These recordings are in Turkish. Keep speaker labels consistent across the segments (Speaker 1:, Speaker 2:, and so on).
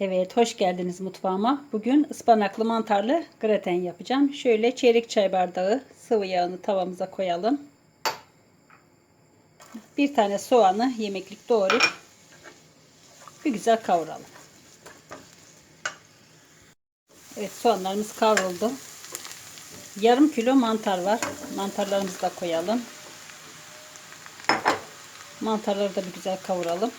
Speaker 1: Evet, hoş geldiniz mutfağıma. Bugün ıspanaklı mantarlı graten yapacağım. Şöyle çeyrek çay bardağı sıvı yağını tavamıza koyalım. Bir tane soğanı yemeklik doğrayıp bir güzel kavuralım. Evet, soğanlarımız kavruldu. Yarım kilo mantar var. Mantarlarımızı da koyalım. Mantarları da bir güzel kavuralım.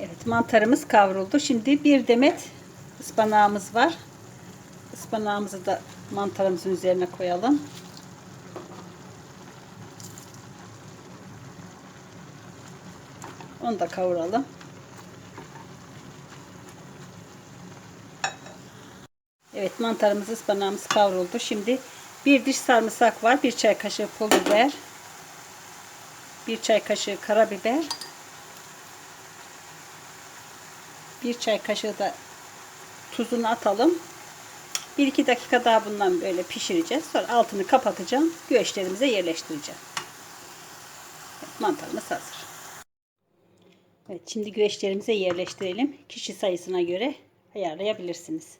Speaker 1: Evet mantarımız kavruldu. Şimdi bir demet ıspanağımız var. Ispanağımızı da mantarımızın üzerine koyalım. Onu da kavuralım. Evet mantarımız ıspanağımız kavruldu. Şimdi bir diş sarımsak var. Bir çay kaşığı pul biber. Bir çay kaşığı karabiber. Bir çay kaşığı da tuzunu atalım. 1-2 dakika daha bundan böyle pişireceğiz. Sonra altını kapatacağım. Güveçlerimize yerleştireceğim. Evet, mantarımız hazır. Evet, şimdi güveçlerimize yerleştirelim. Kişi sayısına göre ayarlayabilirsiniz.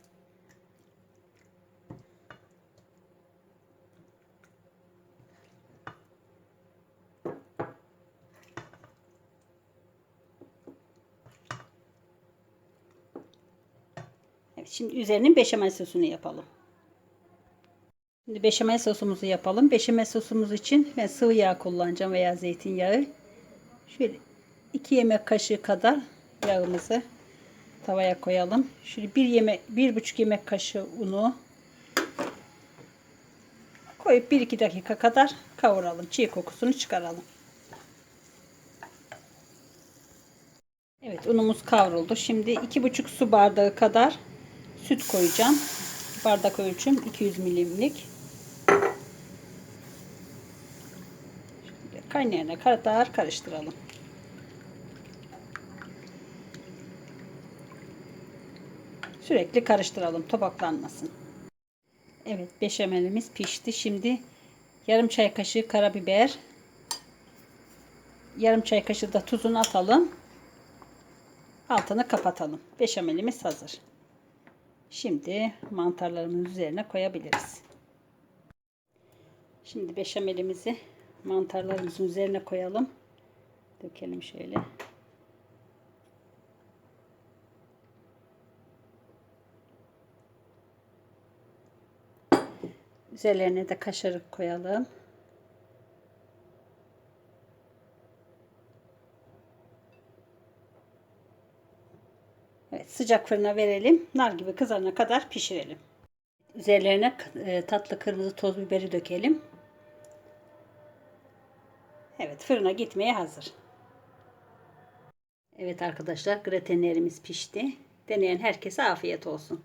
Speaker 1: Şimdi üzerinin beşamel sosunu yapalım. Şimdi beşamel sosumuzu yapalım. Beşamel sosumuz için ben sıvı yağ kullanacağım veya zeytinyağı. Şöyle 2 yemek kaşığı kadar yağımızı tavaya koyalım. Şöyle bir yemek, bir buçuk yemek kaşığı unu koyup 1-2 dakika kadar kavuralım. Çiğ kokusunu çıkaralım. Evet unumuz kavruldu. Şimdi 2,5 su bardağı kadar süt koyacağım. Bardak ölçüm 200 milimlik. Kaynayana kadar karıştıralım. Sürekli karıştıralım topaklanmasın. Evet beşamelimiz pişti. Şimdi yarım çay kaşığı karabiber, yarım çay kaşığı da tuzunu atalım. Altını kapatalım. Beşamelimiz hazır. Şimdi mantarlarımızın üzerine koyabiliriz. Şimdi beşamelimizi mantarlarımızın üzerine koyalım. Dökelim şöyle. Üzerlerine de kaşarı koyalım. Evet, sıcak fırına verelim. Nar gibi kızarana kadar pişirelim. Üzerlerine e, tatlı kırmızı toz biberi dökelim. Evet, fırına gitmeye hazır. Evet arkadaşlar, gratenlerimiz pişti. Deneyen herkese afiyet olsun.